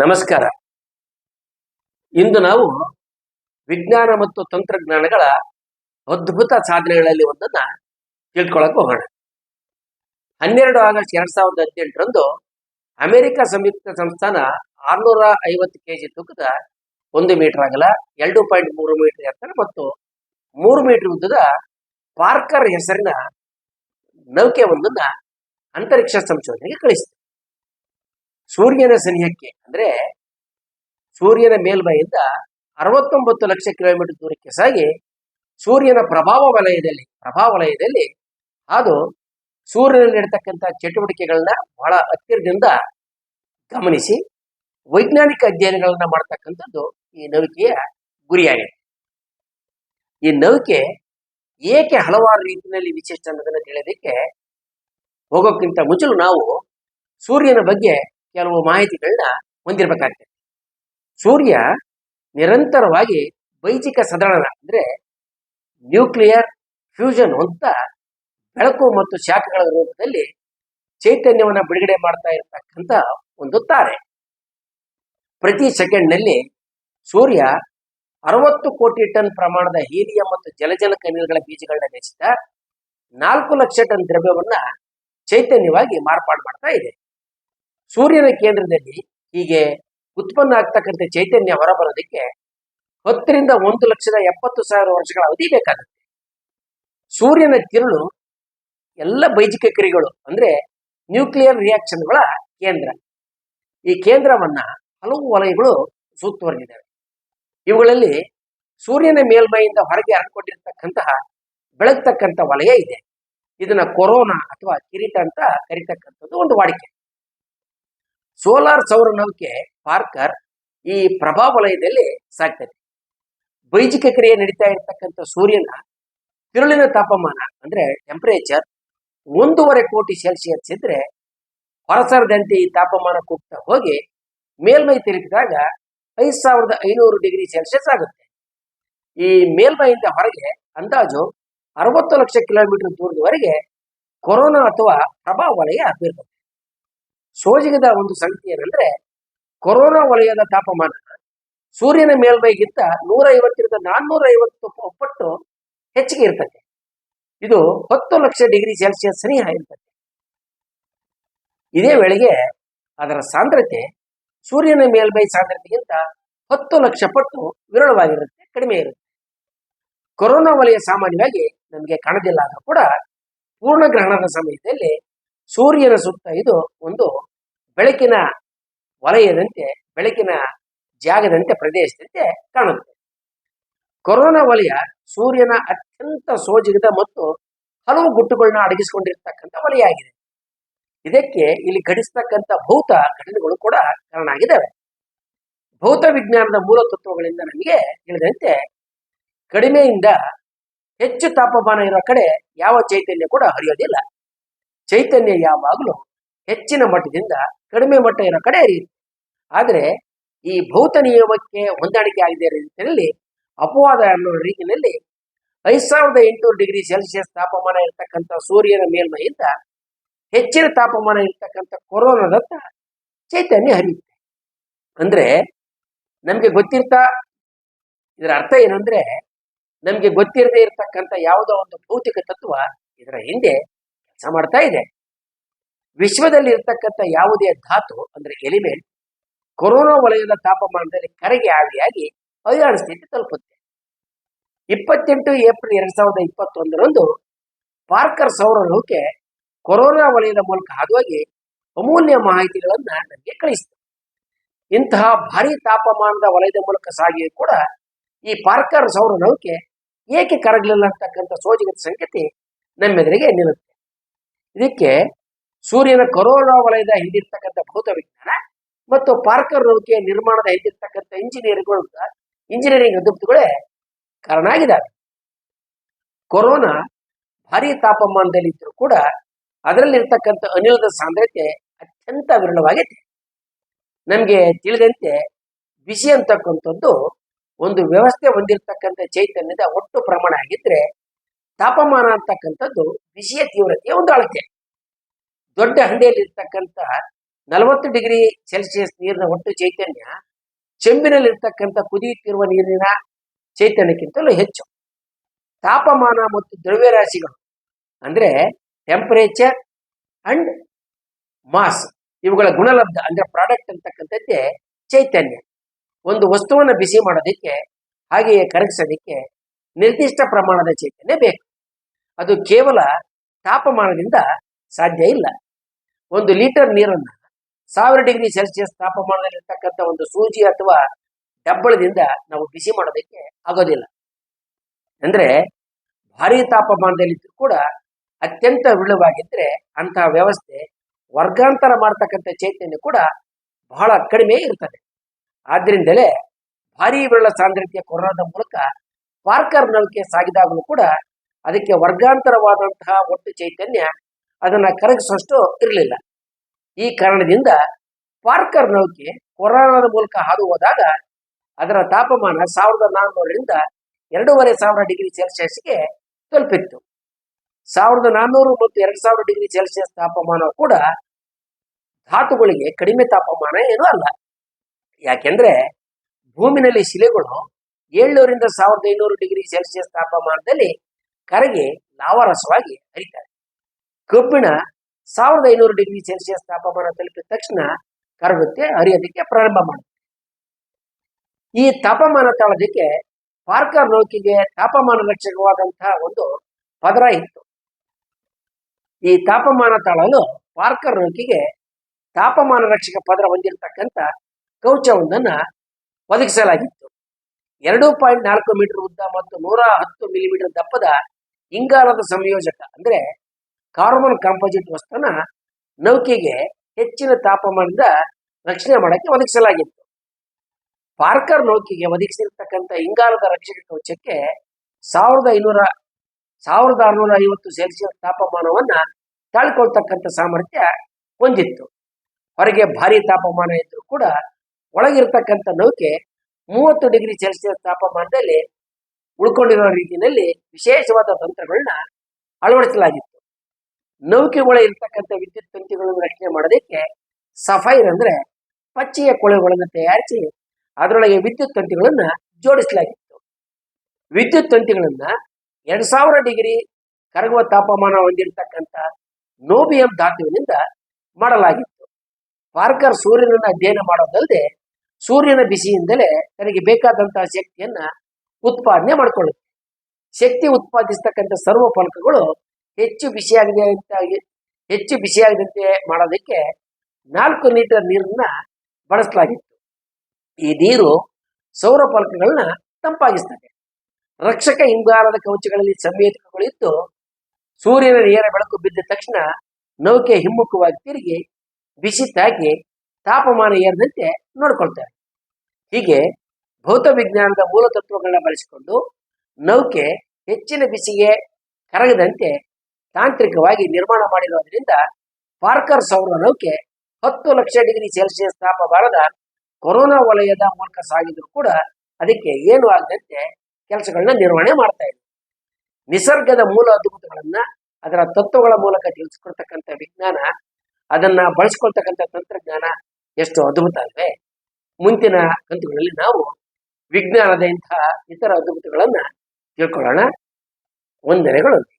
ನಮಸ್ಕಾರ. ಇಂದು ನಾವು ವಿಜ್ಞಾನ ಮತ್ತು ತಂತ್ರಜ್ಞಾನಗಳ ಅದ್ಭುತ ಸಾಧನೆಗಳಲ್ಲಿ ಒಂದನ್ನ ತಿಳ್ಕೊಳಕ್ ಹೋಗೋಣ. ಹನ್ನೆರಡು ಆಗಸ್ಟ್ ಎರಡ್ ಸಾವಿರದ ಹದಿನೆಂಟರಂದು ಅಮೆರಿಕ ಸಂಯುಕ್ತ ಸಂಸ್ಥಾನ ಆರ್ನೂರ ಐವತ್ತು ಕೆಜಿ ತೂಕದ ಒಂದು ಮೀಟರ್ ಆಗಲ್ಲ ಎರಡು ಪಾಯಿಂಟ್ ಮೂರು ಮೀಟರ್ ಎತ್ತರ ಮತ್ತು ಮೂರು ಮೀಟರ್ ಉದ್ದದ ಪಾರ್ಕರ್ ಹೆಸರಿನ ನೌಕೆ ಒಂದನ್ನ ಅಂತರಿಕ್ಷ ಸಂಶೋಧನೆಗೆ ಕಳಿಸಿತು ಸೂರ್ಯನ ಸನಿಹಕ್ಕೆ, ಅಂದ್ರೆ ಸೂರ್ಯನ ಮೇಲ್ಮೈಯಿಂದ ಅರವತ್ತೊಂಬತ್ತು ಲಕ್ಷ ಕಿಲೋಮೀಟರ್ ದೂರಕ್ಕೆ ಸಾಗಿ ಸೂರ್ಯನ ಪ್ರಭಾವ ವಲಯದಲ್ಲಿ ಪ್ರಭಾವ ವಲಯದಲ್ಲಿ ಅದು ಸೂರ್ಯನಲ್ಲಿ ನಡೀತಕ್ಕಂಥ ಚಟುವಟಿಕೆಗಳನ್ನ ಬಹಳ ಹತ್ತಿರದಿಂದ ಗಮನಿಸಿ ವೈಜ್ಞಾನಿಕ ಅಧ್ಯಯನಗಳನ್ನ ಮಾಡ್ತಕ್ಕಂಥದ್ದು ಈ ನೌಕೆಯ ಗುರಿಯಾಗಿದೆ. ಈ ನೌಕೆ ಏಕೆ ಹಲವಾರು ರೀತಿಯಲ್ಲಿ ವಿಶಿಷ್ಟ ಅನ್ನೋದನ್ನು ತಿಳಿಯೋದಕ್ಕೆ ಹೋಗೋಕ್ಕಿಂತ ಮುಂಚಲು ನಾವು ಸೂರ್ಯನ ಬಗ್ಗೆ ಕೆಲವು ಮಾಹಿತಿಗಳನ್ನ ಹೊಂದಿರಬೇಕಾಗ್ತದೆ. ಸೂರ್ಯ ನಿರಂತರವಾಗಿ ಬೈಜಿಕ ಸದಳನ ಅಂದ್ರೆ ನ್ಯೂಕ್ಲಿಯರ್ ಫ್ಯೂಷನ್ ಅಂತ ಬೆಳಕು ಮತ್ತು ಶಾಖಗಳ ರೂಪದಲ್ಲಿ ಚೈತನ್ಯವನ್ನ ಬಿಡುಗಡೆ ಮಾಡ್ತಾ ಇರತಕ್ಕಂತ ಒಂದು ತಾರೆ. ಪ್ರತಿ ಸೆಕೆಂಡ್ನಲ್ಲಿ ಸೂರ್ಯ ಅರವತ್ತು ಕೋಟಿ ಟನ್ ಪ್ರಮಾಣದ ಹೀಲಿಯಂ ಮತ್ತು ಜಲಜನಕ ಅನಿಲಗಳ ಬೀಜಗಳನ್ನ ಬೆಚ್ಚಿದ ನಾಲ್ಕು ಲಕ್ಷ ಟನ್ ದ್ರವ್ಯವನ್ನ ಚೈತನ್ಯವಾಗಿ ಮಾರ್ಪಾಡು ಮಾಡ್ತಾ ಇದೆ. ಸೂರ್ಯನ ಕೇಂದ್ರದಲ್ಲಿ ಹೀಗೆ ಉತ್ಪನ್ನ ಆಗ್ತಕ್ಕಂಥ ಚೈತನ್ಯ ಹೊರಬರೋದಕ್ಕೆ ಹತ್ತರಿಂದ ಒಂದು ಲಕ್ಷದ ಎಪ್ಪತ್ತು ಸಾವಿರ ವರ್ಷಗಳ ಅವಧಿ ಬೇಕಾಗುತ್ತೆ. ಸೂರ್ಯನ ತಿರುಳು ಎಲ್ಲ ಬೈಜಿಕ ಕ್ರಿಯೆಗಳು ಅಂದ್ರೆ ನ್ಯೂಕ್ಲಿಯರ್ ರಿಯಾಕ್ಷನ್ಗಳ ಕೇಂದ್ರ. ಈ ಕೇಂದ್ರವನ್ನ ಹಲವು ವಲಯಗಳು ಸುತ್ತುವರೆದಿದ್ದಾವೆ ಇವುಗಳಲ್ಲಿ ಸೂರ್ಯನ ಮೇಲ್ಮೈಯಿಂದ ಹೊರಗೆ ಹರಡಿಕೊಂಡಿರ್ತಕ್ಕಂತಹ ಬೆಳಗ್ತಕ್ಕಂಥ ವಲಯ ಇದೆ. ಇದನ್ನ ಕೊರೋನಾ ಅಥವಾ ಕಿರೀಟ ಅಂತ ಕರಿತಕ್ಕಂಥದ್ದು ಒಂದು ವಾಡಿಕೆ. ಸೋಲಾರ್ ಸೌರ ನೌಕೆ ಪಾರ್ಕರ್ ಈ ಪ್ರಭಾವ ವಲಯದಲ್ಲಿ ಸಾಕ್ತದೆ ಬೈಜಿಕ ಕ್ರಿಯೆ ನಡೀತಾ ಇರತಕ್ಕಂಥ ಸೂರ್ಯನ ತಿರುಳಿನ ತಾಪಮಾನ ಅಂದ್ರೆ ಟೆಂಪರೇಚರ್ ಒಂದೂವರೆ ಕೋಟಿ ಸೆಲ್ಸಿಯಸ್ ಇದ್ರೆ ಹೊರಸರದಂತೆ ಈ ತಾಪಮಾನ ಕುಗ್ತಾ ಹೋಗಿ ಮೇಲ್ಮೈ ತಿರುಗಿದಾಗ ಐದ್ ಸಾವಿರದ ಐನೂರು ಡಿಗ್ರಿ ಸೆಲ್ಸಿಯಸ್ ಆಗುತ್ತೆ. ಈ ಮೇಲ್ಮೈಯಿಂದ ಹೊರಗೆ ಅಂದಾಜು ಅರವತ್ತು ಲಕ್ಷ ಕಿಲೋಮೀಟರ್ ದೂರದವರೆಗೆ ಕೊರೋನಾ ಅಥವಾ ಪ್ರಭಾವ ವಲಯ ಸೋಜಿಗದ ಒಂದು ಸಂಗತಿ ಏನಂದ್ರೆ, ಕೊರೋನಾ ವಲಯದ ತಾಪಮಾನ ಸೂರ್ಯನ ಮೇಲ್ಮೈಗಿಂತ ನೂರ ಐವತ್ತರಿಂದ ನಾನ್ನೂರ ಐವತ್ತು ಪಟ್ಟು ಹೆಚ್ಚಿಗೆ ಇರ್ತದೆ. ಇದು ಹತ್ತು ಲಕ್ಷ ಡಿಗ್ರಿ ಸೆಲ್ಸಿಯಸ್ ಸನಿಹ ಇರ್ತದೆ. ಇದೇ ವೇಳೆಗೆ ಅದರ ಸಾಂದ್ರತೆ ಸೂರ್ಯನ ಮೇಲ್ಮೈ ಸಾಂದ್ರತೆಗಿಂತ ಹತ್ತು ಲಕ್ಷ ಪಟ್ಟು ವಿರಳವಾಗಿರುತ್ತೆ, ಕಡಿಮೆ ಇರುತ್ತೆ. ಕೊರೋನಾ ವಲಯ ಸಾಮಾನ್ಯವಾಗಿ ನಮಗೆ ಕಾಣದಿಲ್ಲ ಆದ್ರೂ ಕೂಡ ಪೂರ್ಣ ಗ್ರಹಣದ ಸಮಯದಲ್ಲಿ ಸೂರ್ಯನ ಸುತ್ತ ಇದು ಒಂದು ಬೆಳಕಿನ ವಲಯದಂತೆ, ಬೆಳಕಿನ ಜಾಗದಂತೆ, ಪ್ರದೇಶದಂತೆ ಕಾಣುತ್ತೆ. ಕೊರೋನಾ ವಲಯ ಸೂರ್ಯನ ಅತ್ಯಂತ ಸೋಜಿಗದ ಮತ್ತು ಹಲವು ಗುಟ್ಟುಗಳನ್ನ ಅಡಗಿಸಿಕೊಂಡಿರ್ತಕ್ಕಂಥ ವಲಯ ಆಗಿದೆ. ಇದಕ್ಕೆ ಇಲ್ಲಿ ಘಟಿಸ್ತಕ್ಕಂಥ ಭೌತ ಘಟನೆಗಳು ಕೂಡ ಕಾರಣ ಆಗಿದ್ದಾವೆ. ಭೌತ ವಿಜ್ಞಾನದ ಮೂಲ ತತ್ವಗಳಿಂದ ನಮಗೆ ತಿಳಿದಂತೆ ಕಡಿಮೆಯಿಂದ ಹೆಚ್ಚು ತಾಪಮಾನ ಇರೋ ಕಡೆ ಯಾವ ಚೈತನ್ಯ ಕೂಡ ಹರಿಯೋದಿಲ್ಲ. ಚೈತನ್ಯ ಯಾವಾಗಲೂ ಹೆಚ್ಚಿನ ಮಟ್ಟದಿಂದ ಕಡಿಮೆ ಮಟ್ಟ ಇರೋ ಕಡೆ ಹರಿಯುತ್ತೆ ಆದರೆ ಈ ಭೌತ ನಿಯಮಕ್ಕೆ ಹೊಂದಾಣಿಕೆ ಆಗಿದೆ ರೀತಿಯಲ್ಲಿ ಅಪವಾದ ಅನ್ನೋ ರೀತಿಯಲ್ಲಿ ಐದು ಸಾವಿರದ ಎಂಟುನೂರು ಡಿಗ್ರಿ ಸೆಲ್ಸಿಯಸ್ ತಾಪಮಾನ ಇರತಕ್ಕಂಥ ಸೂರ್ಯನ ಮೇಲ್ಮೈಯಿಂದ ಹೆಚ್ಚಿನ ತಾಪಮಾನ ಇರತಕ್ಕಂಥ ಕೊರೋನಾದತ್ತ ಚೈತನ್ಯ ಹರಿಯುತ್ತೆ. ಅಂದರೆ ನಮಗೆ ಗೊತ್ತಿರ್ತಾ ಇದರ ಅರ್ಥ ಏನಂದ್ರೆ ನಮಗೆ ಗೊತ್ತಿರದೇ ಇರತಕ್ಕಂಥ ಯಾವುದೋ ಒಂದು ಭೌತಿಕ ತತ್ವ ಇದರ ಹಿಂದೆ ಕೆಲಸ ಇದೆ. ವಿಶ್ವದಲ್ಲಿ ಇರ್ತಕ್ಕಂಥ ಯಾವುದೇ ಧಾತು, ಅಂದ್ರೆ ಎಲಿಮೆಂಟ್ ಕೊರೋನಾ ವಲಯದ ತಾಪಮಾನದಲ್ಲಿ ಕರಗಿ ಆವಿಯಾಗಿ ಅಯಾಣ ಸ್ಥಿತಿ ತಲುಪುತ್ತೆ. ಇಪ್ಪತ್ತೆಂಟು ಏಪ್ರಿಲ್ ಎರಡ್ ಸಾವಿರದ ಇಪ್ಪತ್ತೊಂದರಂದು ಪಾರ್ಕರ್ ಸೌರ ನೌಕೆ ಕೊರೋನಾ ವಲಯದ ಮೂಲಕ ಹಾದುವಾಗಿ ಅಮೂಲ್ಯ ಮಾಹಿತಿಗಳನ್ನ ನನಗೆ ಕಳಿಸಿತು. ಇಂತಹ ಭಾರಿ ತಾಪಮಾನದ ವಲಯದ ಮೂಲಕ ಸಾಗಿಯೂ ಕೂಡ ಈ ಪಾರ್ಕರ್ ಸೌರ ನೌಕೆ ಏಕೆ ಕರಗಲಿಲ್ಲ ಅಂತಕ್ಕಂಥ ಸೋಜಿಗದ ಸಂಗತಿ ನಮ್ಮೆದುರಿಗೆ ನಿಲ್ಲುತ್ತೆ. ಇದಕ್ಕೆ ಸೂರ್ಯನ ಕರೋನಾ ವಲಯದ ಹಿಂದಿರ್ತಕ್ಕಂಥ ಭೌತ ವಿಜ್ಞಾನ ಮತ್ತು ಪಾರ್ಕರ್ ನೌಕೆಯ ನಿರ್ಮಾಣದ ಹಿಂದಿರ್ತಕ್ಕಂಥ ಇಂಜಿನಿಯರ್ಗಳು ಇಂಜಿನಿಯರಿಂಗ್ ಅದ್ಭುತಗಳೇ ಕಾರಣ ಆಗಿದ್ದಾವೆ ಕೊರೋನಾ ಭಾರಿ ತಾಪಮಾನದಲ್ಲಿ ಇದ್ರೂ ಕೂಡ ಅದರಲ್ಲಿರ್ತಕ್ಕಂಥ ಅನಿಲದ ಸಾಂದ್ರತೆ ಅತ್ಯಂತ ವಿರಳವಾಗಿದೆ. ನಮಗೆ ತಿಳಿದಂತೆ ಬಿಸಿ ಅಂತಕ್ಕಂಥದ್ದು ಒಂದು ವ್ಯವಸ್ಥೆ ಹೊಂದಿರತಕ್ಕಂಥ ಚೈತನ್ಯದ ಒಟ್ಟು ಪ್ರಮಾಣ ಆಗಿದ್ರೆ ತಾಪಮಾನ ಅಂತಕ್ಕಂಥದ್ದು ಬಿಸಿಯ ತೀವ್ರತೆಯ ಒಂದು ಅಳತೆ ದೊಡ್ಡ ಹಂಡೆಯಲ್ಲಿರ್ತಕ್ಕಂಥ ನಲವತ್ತು ಡಿಗ್ರಿ ಸೆಲ್ಸಿಯಸ್ ನೀರಿನ ಒಟ್ಟು ಚೈತನ್ಯ, ಚೆಂಬಿನಲ್ಲಿರ್ತಕ್ಕಂಥ ಕುದಿಯುತ್ತಿರುವ ನೀರಿನ ಚೈತನ್ಯಕ್ಕಿಂತಲೂ ಹೆಚ್ಚು. ತಾಪಮಾನ ಮತ್ತು ದ್ರವ್ಯರಾಶಿಗಳು ಅಂದರೆ ಟೆಂಪರೇಚರ್ ಅಂಡ್ ಮಾಸ್ ಇವುಗಳ ಗುಣಲಬ್ಧ ಅಂದರೆ ಪ್ರಾಡಕ್ಟ್ ಅಂತಕ್ಕಂಥದ್ದೇ ಚೈತನ್ಯ. ಒಂದು ವಸ್ತುವನ್ನು ಬಿಸಿ ಮಾಡೋದಕ್ಕೆ, ಹಾಗೆಯೇ ಕರಗಿಸೋದಕ್ಕೆ ನಿರ್ದಿಷ್ಟ ಪ್ರಮಾಣದ ಚೈತನ್ಯ ಬೇಕು. ಅದು ಕೇವಲ ತಾಪಮಾನದಿಂದ ಸಾಧ್ಯ ಇಲ್ಲ. ಒಂದು ಲೀಟರ್ ನೀರನ್ನು ಸಾವಿರ ಡಿಗ್ರಿ ಸೆಲ್ಸಿಯಸ್ ತಾಪಮಾನದಲ್ಲಿರ್ತಕ್ಕಂಥ ಒಂದು ಸೂಜಿ ಅಥವಾ ಡಬ್ಬಳದಿಂದ ನಾವು ಬಿಸಿ ಮಾಡೋದಕ್ಕೆ ಆಗೋದಿಲ್ಲ. ಅಂದರೆ ಭಾರಿ ತಾಪಮಾನದಲ್ಲಿದ್ದರೂ ಕೂಡ ಅತ್ಯಂತ ವಿರಳವಾಗಿದ್ರೆ ಅಂತಹ ವ್ಯವಸ್ಥೆ ವರ್ಗಾಂತರ ಮಾಡ್ತಕ್ಕಂಥ ಚೈತನ್ಯ ಕೂಡ ಬಹಳ ಕಡಿಮೆ ಇರ್ತದೆ. ಆದ್ದರಿಂದಲೇ ಭಾರಿ ವಿರಳ ಸಾಂದ್ರತೆಯ ಕೊರೋನಾದ ಮೂಲಕ ಪಾರ್ಕರ್ ನಳಿಕೆ ಸಾಗಿದಾಗಲೂ ಕೂಡ ಅದಕ್ಕೆ ವರ್ಗಾಂತರವಾದಂತಹ ಒಟ್ಟು ಚೈತನ್ಯ ಅದನ್ನ ಕರಗಿಸುವಷ್ಟು ಇರಲಿಲ್ಲ. ಈ ಕಾರಣದಿಂದ ಪಾರ್ಕರ್ ನೌಕೆ ಕೊರೋನಾದ ಮೂಲಕ ಹಾದು ಹೋದಾಗ ಅದರ ತಾಪಮಾನ ಸಾವಿರದ ನಾನ್ನೂರರಿಂದ ಎರಡೂವರೆ ಸಾವಿರ ಡಿಗ್ರಿ ಸೆಲ್ಸಿಯಸ್ಗೆ ತಲುಪಿತ್ತು. ಸಾವಿರದ ನಾನ್ನೂರು ಮತ್ತು ಎರಡು ಸಾವಿರ ಡಿಗ್ರಿ ಸೆಲ್ಸಿಯಸ್ ತಾಪಮಾನ ಕೂಡ ಧಾತುಗಳಿಗೆ ಕಡಿಮೆ ತಾಪಮಾನ ಏನೂ ಅಲ್ಲ. ಯಾಕೆಂದ್ರೆ ಭೂಮಿನಲ್ಲಿ ಶಿಲೆಗಳು ಏಳ್ನೂರಿಂದ ಸಾವಿರದ ಐನೂರು ಡಿಗ್ರಿ ಸೆಲ್ಸಿಯಸ್ ತಾಪಮಾನದಲ್ಲಿ ಕರಗಿ ಲಾವಾರಸವಾಗಿ ಹರಿತಾರೆ. ಕಬ್ಬಿಣ ಸಾವಿರದ ಐನೂರು ಡಿಗ್ರಿ ಸೆಲ್ಸಿಯಸ್ ತಾಪಮಾನ ತಲುಪಿದ ತಕ್ಷಣ ಕರಗುತ್ತೆ, ಹರಿಯೋದಕ್ಕೆ ಪ್ರಾರಂಭ ಮಾಡುತ್ತೆ. ಈ ತಾಪಮಾನ ತಾಳೋದಕ್ಕೆ ಪಾರ್ಕರ್ ನೌಕೆಗೆ ತಾಪಮಾನ ರಕ್ಷಕವಾದಂತಹ ಒಂದು ಪದರ ಇತ್ತು. ಈ ತಾಪಮಾನ ತಾಳಲು ಪಾರ್ಕರ್ ನೌಕೆಗೆ ತಾಪಮಾನ ರಕ್ಷಕ ಪದರ ಹೊಂದಿರತಕ್ಕಂಥ ಕೌಚವೊಂದನ್ನು ಒದಗಿಸಲಾಗಿತ್ತು. ಎರಡು ಪಾಯಿಂಟ್ ನಾಲ್ಕು ಮೀಟರ್ ಉದ್ದ ಮತ್ತು ನೂರ ಹತ್ತು ಮಿಲಿಮೀಟರ್ ದಪ್ಪದ ಇಂಗಾಲದ ಸಂಯೋಜಕ ಅಂದ್ರೆ ಕಾರ್ಬನ್ ಕಾಂಪೋಸಿಟ್ ವಸ್ತುನ ನೌಕೆಗೆ ಹೆಚ್ಚಿನ ತಾಪಮಾನದ ರಕ್ಷಣೆ ಮಾಡಕ್ಕೆ ಒದಗಿಸಲಾಗಿತ್ತು. ಪಾರ್ಕರ್ ನೌಕೆಗೆ ಒದಗಿಸಿರ್ತಕ್ಕಂಥ ಇಂಗಾಲದ ರಕ್ಷಕ ಕವಚಕ್ಕೆ ಸಾವಿರದ ಐನೂರ, ಸಾವಿರದ ಆರುನೂರ ಐವತ್ತು ಸೆಲ್ಸಿಯಸ್ ತಾಪಮಾನವನ್ನ ತಾಳ್ಕೊಳ್ತಕ್ಕಂಥ ಸಾಮರ್ಥ್ಯ ಹೊಂದಿತ್ತು. ಹೊರಗೆ ಭಾರಿ ತಾಪಮಾನ ಇದ್ರೂ ಕೂಡ ಒಳಗಿರ್ತಕ್ಕಂಥ ನೌಕೆ ಮೂವತ್ತು ಡಿಗ್ರಿ ಸೆಲ್ಸಿಯಸ್ ತಾಪಮಾನದಲ್ಲಿ ಉಳ್ಕೊಂಡಿರೋ ರೀತಿಯಲ್ಲಿ ವಿಶೇಷವಾದ ತಂತ್ರಗಳನ್ನ ಅಳವಡಿಸಲಾಗಿತ್ತು. ನೌಕೆ ಒಳ ಇರ್ತಕ್ಕಂಥ ವಿದ್ಯುತ್ ತಂತಿಗಳನ್ನು ರಕ್ಷಣೆ ಮಾಡೋದಕ್ಕೆ ಸಫೈರ್ ಅಂದ್ರೆ ಪಚ್ಚೆಯ ಕೊಳೆಗಳನ್ನು ತಯಾರಿಸಿ ಅದರೊಳಗೆ ವಿದ್ಯುತ್ ತಂತಿಗಳನ್ನು ಜೋಡಿಸಲಾಗಿತ್ತು. ವಿದ್ಯುತ್ ತಂತಿಗಳನ್ನ ಎರಡ್ ಸಾವಿರ ಡಿಗ್ರಿ ಕರಗುವ ತಾಪಮಾನ ಹೊಂದಿರತಕ್ಕಂಥ ನೋಬಿಯಂ ಧಾತುವಿನಿಂದ ಮಾಡಲಾಗಿತ್ತು. ಪಾರ್ಕರ್ ಸೂರ್ಯನನ್ನ ಅಧ್ಯಯನ ಮಾಡೋದಲ್ಲದೆ ಸೂರ್ಯನ ಬಿಸಿಯಿಂದಲೇ ತನಗೆ ಬೇಕಾದಂತಹ ಶಕ್ತಿಯನ್ನ ಉತ್ಪಾದನೆ ಮಾಡಿಕೊಳ್ಳುತ್ತೆ ಶಕ್ತಿ ಉತ್ಪಾದಿಸ್ತಕ್ಕಂಥ ಸರ್ವ ಫಲಕಗಳು ಹೆಚ್ಚು ಬಿಸಿಯಾಗಿದೆ ಅಂತ ಹೆಚ್ಚು ಬಿಸಿಯಾಗದಂತೆ ಮಾಡೋದಕ್ಕೆ ನಾಲ್ಕು ಲೀಟರ್ ನೀರನ್ನ ಬಳಸಲಾಗಿತ್ತು. ಈ ನೀರು ಸೌರ ಫಲಕಗಳನ್ನ ತಂಪಾಗಿಸ್ತದೆ. ರಕ್ಷಕ ಇಂಗಾಲದ ಕವಚಗಳಲ್ಲಿ ಸಂವೇದಕಗಳಿದ್ದು ಸೂರ್ಯನ ನೇರ ಬೆಳಕು ಬಿದ್ದ ತಕ್ಷಣ ನೌಕೆ ಹಿಮ್ಮುಖವಾಗಿ ತಿರುಗಿ ಬಿಸಿ ತಾಗಿ ತಾಪಮಾನ ಏರದಂತೆ ನೋಡ್ಕೊಳ್ತಾರೆ. ಹೀಗೆ ಭೌತ ವಿಜ್ಞಾನದ ಮೂಲ ತತ್ವಗಳನ್ನ ಬಳಸಿಕೊಂಡು ನೌಕೆ ಹೆಚ್ಚಿನ ಬಿಸಿಗೆ ಕರಗದಂತೆ ತಾಂತ್ರಿಕವಾಗಿ ನಿರ್ಮಾಣ ಮಾಡಿರೋದ್ರಿಂದ ಪಾರ್ಕರ್ ಸೌರ ನೌಕೆ ಹತ್ತು ಲಕ್ಷ ಡಿಗ್ರಿ ಸೆಲ್ಸಿಯಸ್ ತಾಪಮಾನದ ಕೊರೋನಾ ವಲಯದ ಮೂಲಕ ಸಾಗಿದ್ರು ಕೂಡ ಅದಕ್ಕೆ ಏನು ಆಗದಂತೆ ಕೆಲಸಗಳನ್ನ ನಿರ್ವಹಣೆ ಮಾಡ್ತಾ ಇದೆ. ನಿಸರ್ಗದ ಮೂಲ ಅದ್ಭುತಗಳನ್ನ ಅದರ ತತ್ವಗಳ ಮೂಲಕ ತಿಳಿಸ್ಕೊಡ್ತಕ್ಕಂಥ ವಿಜ್ಞಾನ, ಅದನ್ನ ಬಳಸ್ಕೊಳ್ತಕ್ಕಂಥ ತಂತ್ರಜ್ಞಾನ ಎಷ್ಟು ಅದ್ಭುತ ಅಲ್ವೇ? ಮುಂದಿನ ಕಂತುಗಳಲ್ಲಿ ನಾವು ವಿಜ್ಞಾನದ ಇಂತಹ ಇತರ ಅದ್ಭುತಗಳನ್ನ ತಿಳ್ಕೊಳ್ಳೋಣ. ವಂದನೆಗಳು.